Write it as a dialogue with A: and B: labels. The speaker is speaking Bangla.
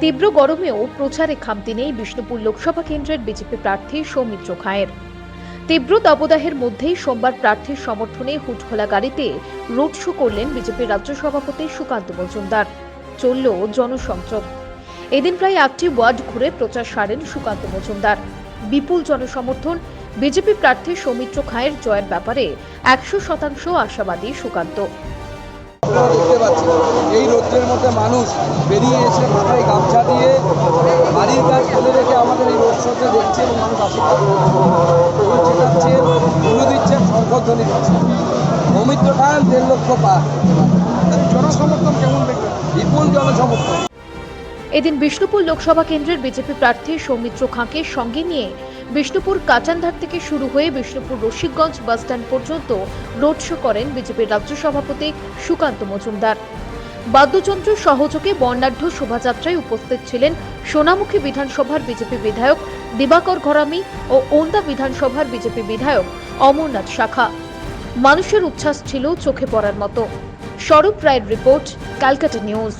A: তীব্র গরমেও প্রচারে খামতি নেই বিষ্ণুপুর লোকসভা কেন্দ্রের বিজেপি প্রার্থী সৌমিত্র খায়ের। তীব্র দাবদাহের মধ্যেই সোমবার প্রার্থীর সমর্থনে হুটখোলা গাড়িতে রোড শো করলেন বিজেপির রাজ্য সভাপতি সুকান্ত মজুমদার। চলল জনসংযোগ। এদিন প্রায় আটটি ওয়ার্ড ঘুরে প্রচার সারেন সুকান্ত মজুমদার। বিপুল জনসমর্থন, বিজেপি প্রার্থী সৌমিত্র খায়ের জয়ের ব্যাপারে একশো শতাংশ আশাবাদী সুকান্ত।
B: আপনারা দেখতে পাচ্ছেন এই রোদ্রের মধ্যে মানুষ বেরিয়ে এসে মাথায় গামছা দিয়ে বাড়ির কাজ ফেলে রেখে আমাদের এই রোড শোতে দেখছে এবং মানুষ আশীর্বাদ করছে। যাচ্ছে তুলে দিচ্ছে শঙ্করধ্বনি দিচ্ছে। অমিত্র খান দেড় লক্ষ পার জনসমর্থন কেমন দেখবেন বিপুল জনসমর্থন।
A: এদিন বিষ্ণুপুর লোকসভা কেন্দ্রের বিজেপি প্রার্থী সৌমিত্র খাঁকে সঙ্গে নিয়ে বিষ্ণুপুর কাচানধার থেকে শুরু হয়ে বিষ্ণুপুর রশিকগঞ্জ বাসস্ট্যান্ড পর্যন্ত রোড শো করেন বিজেপির রাজ্য সভাপতি সুকান্ত মজুমদার। বাদ্যযন্ত্র সহযোগে বর্ণাঢ্য শোভাযাত্রায় উপস্থিত ছিলেন সোনামুখী বিধানসভার বিজেপি বিধায়ক দিবাকর ঘরামি ও ওন্দা বিধানসভার বিজেপি বিধায়ক অমরনাথ শাখা। মানুষের উচ্ছ্বাস ছিল চোখে পড়ার মতো। স্বরূপ রায়ের রিপোর্ট, ক্যালকাটা নিউজ।